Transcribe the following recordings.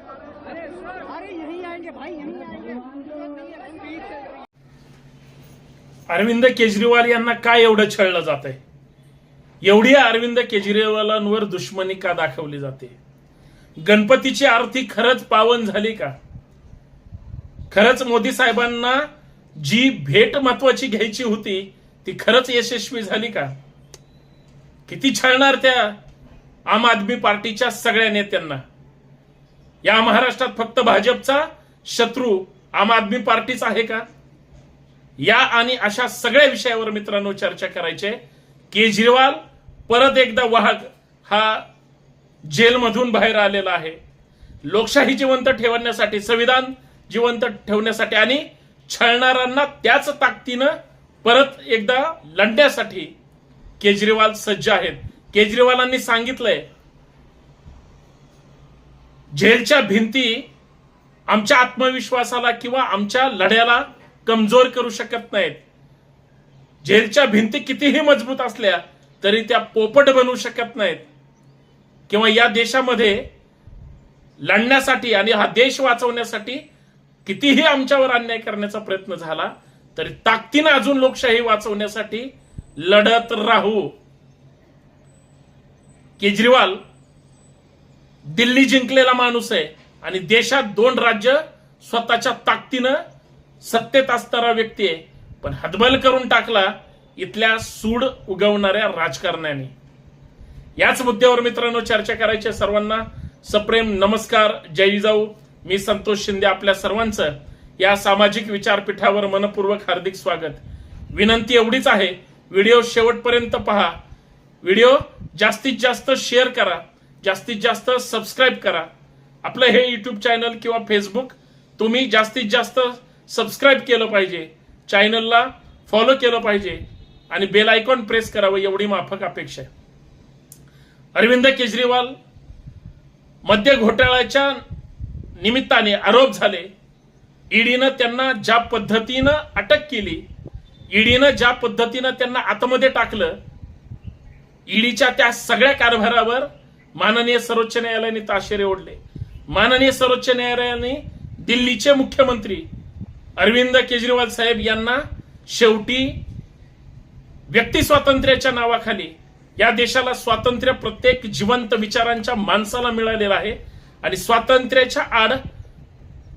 अरे यहीं आएंगे भाई आएंगे अरविंद केजरीवाल यांना काय एवढं छळलं जात आहे एवढी अरविंद केजरीवालांवर दुश्मनी का दाखवली जाते? गणपतीची आरती खरंच पावन झाली का? खरंच मोदी साहेबांना जी भेट महत्वाची घ्यायची होती ती खरंच यशस्वी झाली का? किती छळणार त्या आम आदमी पार्टीच्या सगळ्या नेत्यांना? या महाराष्ट्रात फक्त भाजपचा शत्रू आम आदमी पार्टीच आहे का? या आणि अशा सगळ्या विषयावर मित्रांनो चर्चा करायचे. केजरीवाल परत एकदा वाघ हा जेलमधून बाहेर आलेला आहे. लोकशाही जिवंत ठेवण्यासाठी संविधान जिवंत ठेवण्यासाठी आणि छळणाऱ्यांना त्याच ताकदीनं परत एकदा लढण्यासाठी केजरीवाल सज्ज आहेत. केजरीवालांनी सांगितलंय जेलच्या भिंती आमच्या आत्मविश्वासाला किंवा आमच्या लढ्याला कमजोर करू शकत नाहीत. जेलच्या भिंती कितीही मजबूत असल्या तरी त्या पोपट बनवू शकत नाहीत. किंवा या देशामध्ये लढण्यासाठी आणि हा देश वाचवण्यासाठी कितीही आमच्यावर अन्याय करण्याचा प्रयत्न झाला तरी ताकदीनं अजून लोकशाही वाचवण्यासाठी लढत राहू. केजरीवाल दिल्ली जिंकलेला माणूस आहे आणि देशात दोन राज्य स्वतःच्या ताकदीनं सत्तेत असणारा व्यक्ती आहे. पण हतबल करून टाकला इथल्या सूड उगवणाऱ्या राजकारण्याने. याच मुद्द्यावर मित्रांनो चर्चा करायची सर्वांना. सप्रेम नमस्कार. जय जाऊ मी संतोष शिंदे आपल्या सर्वांचं. या सामाजिक विचारपीठावर मनपूर्वक हार्दिक स्वागत. विनंती एवढीच आहे व्हिडिओ शेवटपर्यंत पहा. व्हिडिओ जास्तीत जास्त शेअर करा जास्तीत जास्त सबस्क्राईब करा. आपलं हे युट्यूब चॅनल किंवा फेसबुक तुम्ही जास्तीत जास्त सबस्क्राईब केलं पाहिजे. चॅनलला फॉलो केलं पाहिजे आणि बेल आयकॉन प्रेस करावं एवढी माफक अपेक्षा आहे. अरविंद केजरीवाल मद्य घोटाळ्याच्या निमित्ताने आरोप झाले. ईडीनं त्यांना ज्या पद्धतीनं अटक केली ईडीनं ज्या पद्धतीनं त्यांना आतमध्ये टाकलं ईडीच्या त्या सगळ्या कारभारावर माननीय सर्वोच्च न्यायालयाने ताशेरे ओढले. माननीय सर्वोच्च न्यायालयाने दिल्लीचे मुख्यमंत्री अरविंद केजरीवाल साहेब यांना शेवटी व्यक्ती स्वातंत्र्याच्या नावाखाली या देशाला स्वातंत्र्य प्रत्येक जिवंत विचारांच्या माणसाला मिळालेलं आहे आणि स्वातंत्र्याच्या आड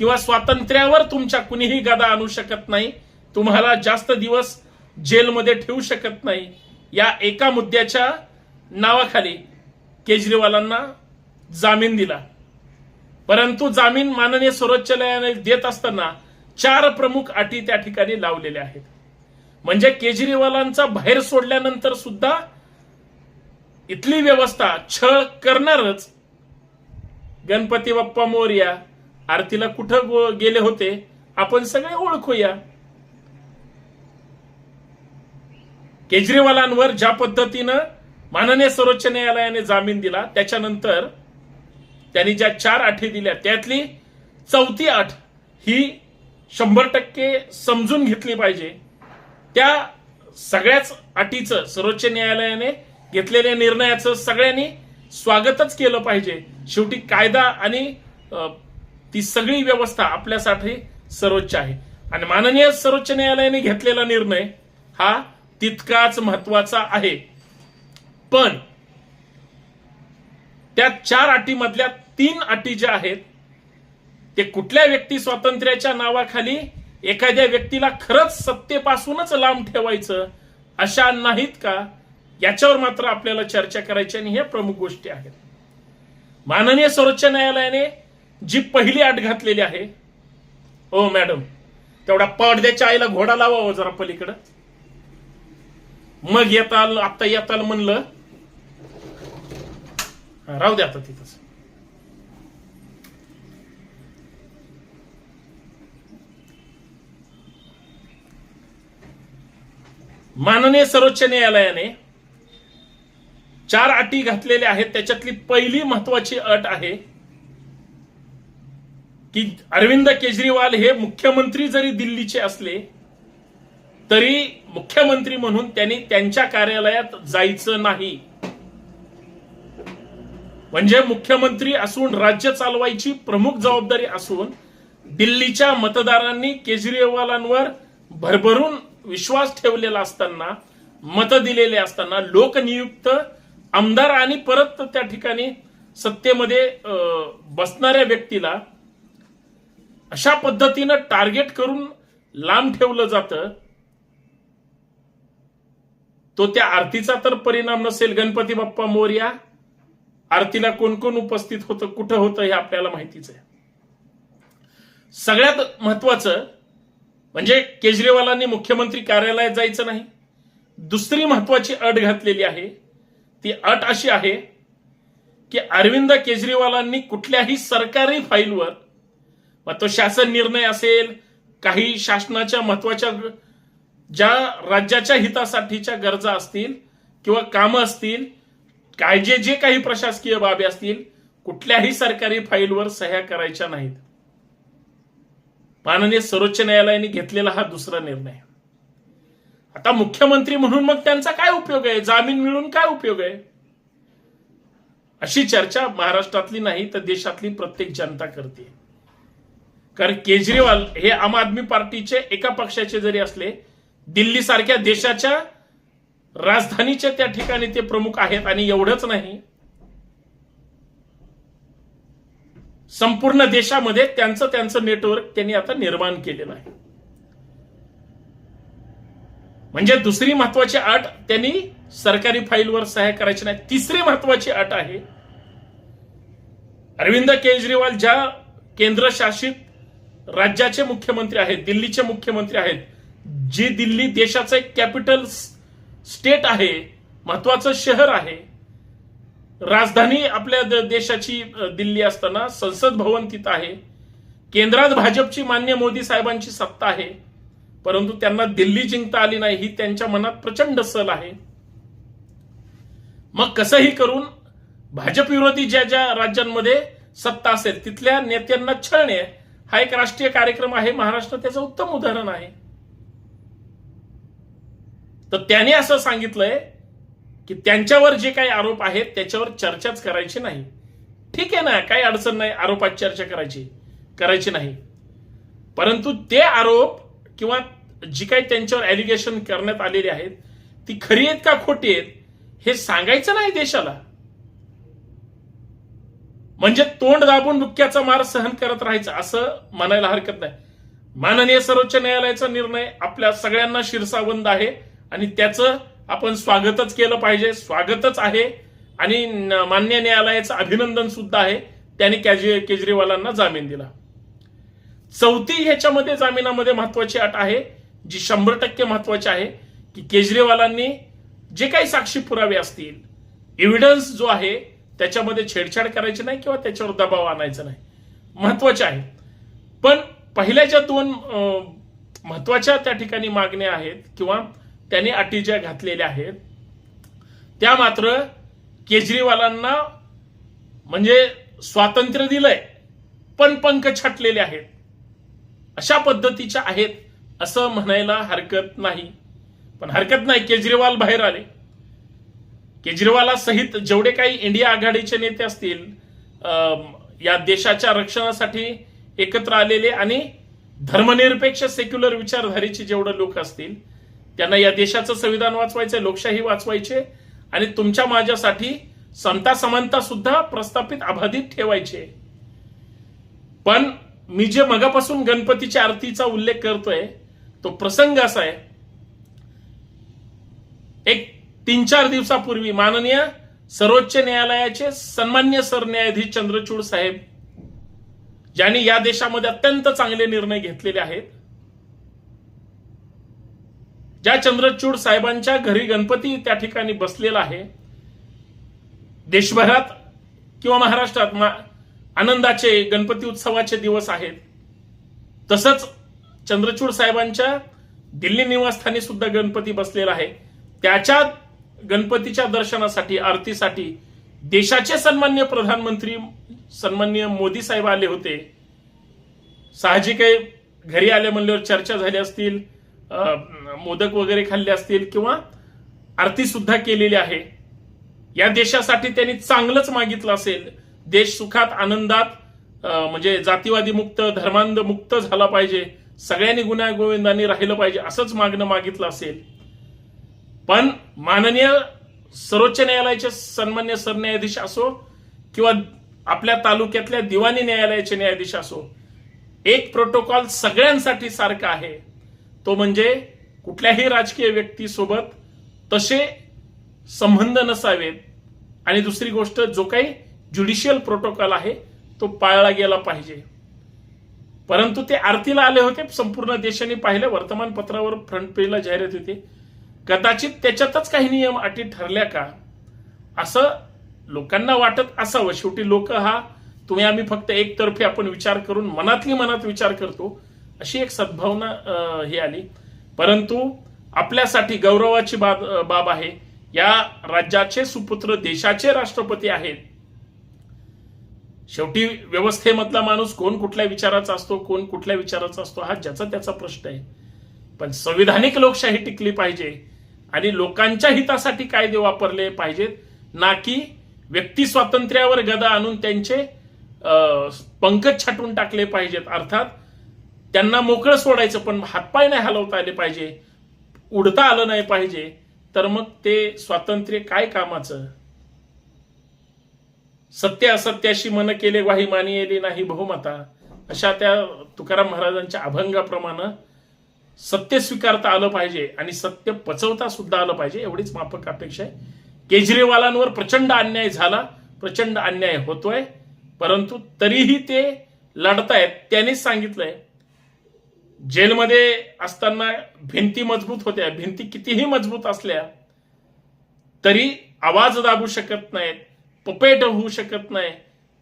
किंवा स्वातंत्र्यावर तुमच्या कुणीही गदा आणू शकत नाही. तुम्हाला जास्त दिवस जेलमध्ये ठेवू शकत नाही. या एका मुद्द्याच्या नावाखाली केजरीवालांना जामीन दिला. परंतु जामीन माननीय सर्वोच्च न्यायालयाने देत असताना चार प्रमुख अटी त्या ठिकाणी लावलेल्या आहेत. म्हणजे केजरीवालांचा बाहेर सोडल्यानंतर सुद्धा इथली व्यवस्था छळ करणारच गणपती बाप्पा मोर्या आरतीला कुठं गेले होते? आपण सगळे ओळखूया. केजरीवालांवर ज्या पद्धतीनं माननीय सर्वोच्च न्यायालयाने जामीन दिला त्याच्यानंतर त्यांनी ज्या चार अटी दिल्या त्यातली चौथी अट ही शंभर टक्के समजून घेतली पाहिजे. त्या सगळ्याच अटीचं सर्वोच्च न्यायालयाने घेतलेल्या निर्णयाचं सगळ्यांनी स्वागतच केलं पाहिजे. शेवटी कायदा आणि ती सगळी व्यवस्था आपल्यासाठी सर्वोच्च आहे. आणि माननीय सर्वोच्च न्यायालयाने घेतलेला निर्णय हा तितकाच महत्त्वाचा आहे. पण त्या चार अटीमधल्या तीन अटी ज्या आहेत ते कुठल्या व्यक्ती स्वातंत्र्याच्या नावाखाली एखाद्या व्यक्तीला खरंच सत्तेपासूनच लांब ठेवायचं अशा नाहीत का? याच्यावर मात्र आपल्याला चर्चा करायची आणि ह्या प्रमुख गोष्टी आहेत. माननीय सर्वोच्च न्यायालयाने जी पहिली आट घातलेली आहे. हो, ओ मॅडम तेवढा पडद्याच्या आईला घोडा लावा हो जरा पलीकडं. मग येताल आता येताल म्हणलं. राहू द्या आता तिथंच. माननीय सर्वोच्च न्यायालयाने चार अटी घातलेल्या आहेत. त्याच्यातली पहिली महत्वाची अट आहे. की अरविंद केजरीवाल हे मुख्यमंत्री जरी दिल्लीचे असले तरी मुख्यमंत्री म्हणून त्यांनी त्यांच्या कार्यालयात जायचं नाही. म्हणजे मुख्यमंत्री असून राज्य चालवायची प्रमुख जबाबदारी असून दिल्लीच्या मतदारांनी केजरीवालांवर भरभरून विश्वास ठेवलेला असताना मत दिलेले असताना लोकनियुक्त आमदार आणि परत त्या ठिकाणी सत्तेमध्ये अं, बसणाऱ्या व्यक्तीला अशा पद्धतीनं टार्गेट करून लांब ठेवलं जातं. तो त्या आरतीचा तर परिणाम नसेल गणपती बाप्पा मोर्या. आरतीला कोण कोण उपस्थित होतं कुठं होतं हे आपल्याला माहितीच आहे. सगळ्यात महत्वाचं म्हणजे केजरीवालांनी मुख्यमंत्री कार्यालयात जायचं नाही. दुसरी महत्वाची अट घातलेली आहे. ती अट अशी आहे की अरविंद केजरीवालांनी कुठल्याही सरकारी फाईलवर मग तो शासन निर्णय असेल काही शासनाच्या महत्त्वाच्या ज्या राज्याच्या हितासाठीच्या गरजा असतील किंवा कामं असतील काय जे जे काही प्रशासकीय बाबी असतील कुठल्याही सरकारी फाईलवर सह्या करायच्या नाहीत. माननीय सर्वोच्च न्यायालयाने घेतलेला हा दुसरा निर्णय. आता मुख्यमंत्री म्हणून मग त्यांचा काय उपयोग आहे? जामीन मिळून काय उपयोग आहे? अशी चर्चा महाराष्ट्रातली नाही तर देशातली प्रत्येक जनता करते. कारण केजरीवाल हे आम आदमी पार्टीचे एका पक्षाचे जरी असले दिल्ली सारख्या देशाच्या राजधानीच्या त्या ठिकाणी ते प्रमुख आहेत आणि एवढंच नाही संपूर्ण देशामध्ये त्यांचं त्यांचं नेटवर्क त्यांनी आता निर्माण केलेलं आहे. म्हणजे दुसरी महत्वाची अट त्यांनी सरकारी फाईलवर सहाय्य करायची नाही. तिसरी महत्वाची अट आहे अरविंद केजरीवाल ज्या केंद्रशासित राज्याचे मुख्यमंत्री आहेत दिल्लीचे मुख्यमंत्री आहेत जी दिल्ली देशाचं एक कॅपिटल स्टेट आहे महत्वाचं शहर आहे. राजधानी आपल्या देशाची दिल्ली असताना संसद भवन तिथं आहे. केंद्रात भाजपची मान्य मोदी साहेबांची सत्ता आहे. परंतु त्यांना दिल्ली जिंकता आली नाही ही त्यांच्या मनात प्रचंड सल आहे. मग कसंही करून भाजप विरोधी ज्या ज्या राज्यांमध्ये सत्ता असेल तिथल्या नेत्यांना छळणे हा एक राष्ट्रीय कार्यक्रम आहे महाराष्ट्र त्याचं उत्तम उदाहरण आहे. तर त्याने असं सांगितलंय की त्यांच्यावर जे काही आरोप आहेत त्याच्यावर चर्चाच करायची नाही. ठीक आहे ना काही अडचण नाही आरोपात चर्चा करायची करायची नाही. परंतु ते आरोप किंवा जी काही त्यांच्यावर एलिगेशन करण्यात आलेली आहेत ती खरी आहेत का खोटी आहेत हे सांगायचं नाही देशाला. म्हणजे तोंड दाबून बुक्क्याचा मार सहन करत राहायचं असं म्हणायला हरकत नाही. माननीय सर्वोच्च न्यायालयाचा निर्णय आपल्या सगळ्यांना शिरसावंद आहे आणि त्याचं आपण स्वागतच केलं पाहिजे स्वागतच आहे आणि मान्य न्यायालयाचं अभिनंदन सुद्धा आहे. त्याने केजरी- केजरीवालांना जामीन दिला. चौथी ह्याच्यामध्ये जामिनामध्ये महत्वाची अट आहे जी शंभर टक्के महत्वाची आहे की केजरीवालांनी जे काही साक्षी पुरावे असतील एव्हिडन्स जो आहे त्याच्यामध्ये छेडछाड करायची नाही किंवा त्याच्यावर दबाव आणायचा नाही. महत्त्वाचे आहे. पण पहिल्या ज्या दोन महत्त्वाच्या त्या ठिकाणी मागण्या आहेत किंवा त्यांनी अटी ज्या घातलेल्या आहेत त्या मात्र केजरीवालांना म्हणजे स्वातंत्र्य दिलंय पण पंख छाटलेले आहेत. अशा पद्धतीच्या आहेत असं म्हणायला हरकत नाही. पण हरकत नाही केजरीवाल बाहेर आले. केजरीवालासहित जेवढे काही इंडिया आघाडीचे नेते असतील या देशाच्या रक्षणासाठी एकत्र आलेले आणि धर्मनिरपेक्ष सेक्युलर विचारधारेचे जेवढे लोक असतील त्यांना या देशाचं संविधान वाचवायचे लोकशाही वाचवायचे आणि तुमच्या माझ्यासाठी समता समानता सुद्धा प्रस्थापित अबाधित ठेवायचे. पण मी जे मगापासून गणपतीच्या आरतीचा उल्लेख करतोय तो प्रसंग असा आहे. एक तीन चार दिवसापूर्वी माननीय सर्वोच्च न्यायालयाचे सन्मान्य सरन्यायाधीश चंद्रचूड साहेब ज्यांनी या देशामध्ये अत्यंत चांगले निर्णय घेतलेले आहेत ज्या चंद्रचूड साहेबांच्या घरी गणपती त्या ठिकाणी बसलेला आहे देशभरात किंवा महाराष्ट्रात मा- आनंदाचे गणपती उत्सवाचे दिवस आहेत. तसंच चंद्रचूड साहेबांच्या दिल्ली निवासस्थानी सुद्धा गणपती बसलेला आहे. त्याच्या गणपतीच्या दर्शनासाठी आरतीसाठी देशाचे सन्मान्य प्रधानमंत्री सन्मान्य मोदी साहेब आले होते. साहजिक आहे घरी आले म्हणल्यावर चर्चा झाली असतील मोदक वगैरे खाल्ले असतील किंवा आरती सुद्धा केलेली आहे. या देशासाठी त्यांनी चांगलंच मागितलं असेल. देश सुखात आनंदात म्हणजे जातीवादी मुक्त धर्मांध मुक्त झाला पाहिजे. सगळ्यांनी गुन्हा गोविंदांनी राहिलं पाहिजे असंच मागणं मागितलं असेल. पण माननीय सर्वोच्च न्यायालयाचे सन्मान्य सरन्यायाधीश असो किंवा आपल्या तालुक्यातल्या दिवाणी न्यायालयाचे न्यायाधीश असो एक प्रोटोकॉल सगळ्यांसाठी सारखा आहे. तो म्हणजे कुठल्याही राजकीय व्यक्तीसोबत तसे संबंध नसावेत. आणि दुसरी गोष्ट जो काही ज्युडिशियल प्रोटोकॉल आहे तो पाळला गेला पाहिजे. परंतु ते आरतीला आले होते संपूर्ण देशाने पाहिलं वर्तमानपत्रावर फ्रंट पेजला जाहिरात होती. कदाचित त्याच्यातच काही नियम अटी ठरल्या का? असं लोकांना वाटत असावं. शेवटी लोक हा तुम्ही आम्ही फक्त एकतर्फी आपण विचार करून मनातली मनात विचार करतो अशी एक सद्भावना ही हे आली. परंतु आपल्यासाठी गौरवाची बाब बाब आहे या राज्याचे सुपुत्र देशाचे राष्ट्रपती आहेत. शेवटी व्यवस्थेमधला माणूस कोण कुठल्या विचाराचा असतो कोण कुठल्या विचाराचा असतो हा ज्याचा त्याचा प्रश्न आहे. पण संविधानिक लोकशाही टिकली पाहिजे. आणि लोकांच्या हितासाठी कायदे वापरले पाहिजेत ना की व्यक्ती स्वातंत्र्यावर गदा आणून त्यांचे पंकज छाटून टाकले पाहिजेत. अर्थात त्यांना मोकळं सोडायचं पण हातपाय नाही हलवता आले पाहिजे उडता आलं नाही पाहिजे तर मग ते स्वातंत्र्य काय कामाचं? सत्य असत्याशी मन केले वाही मानिયેली नाही बहुमता. अशा त्या तुकाराम महाराजांच्या अभंगाप्रमाणे सत्य स्वीकारता आलं पाहिजे आणि सत्य पचवता सुद्धा आलं पाहिजे एवढीच माफक अपेक्षा आहे. केजरीवालांवर प्रचंड अन्याय झाला प्रचंड अन्याय होतोय परंतु तरीही ते लढतायत. त्यांनीच सांगितलंय जेलमध्ये असताना भिंती मजबूत होत्या भिंती कितीही मजबूत असल्या तरी आवाज दाबू शकत नाहीत पपेट होऊ शकत नाही.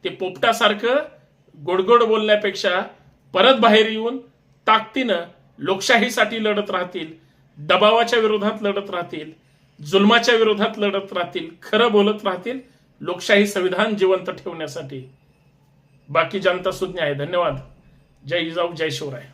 ते पोपटासारखं गोडगोड बोलण्यापेक्षा परत बाहेर येऊन ताकदीनं लोकशाहीसाठी लढत राहतील दबावाच्या विरोधात लढत राहतील जुलमाच्या विरोधात लढत राहतील खरं बोलत राहतील लोकशाही संविधान जिवंत ठेवण्यासाठी. बाकी जनता सुज्ञ आहे. धन्यवाद. जय जिजाऊ जय शिवराय.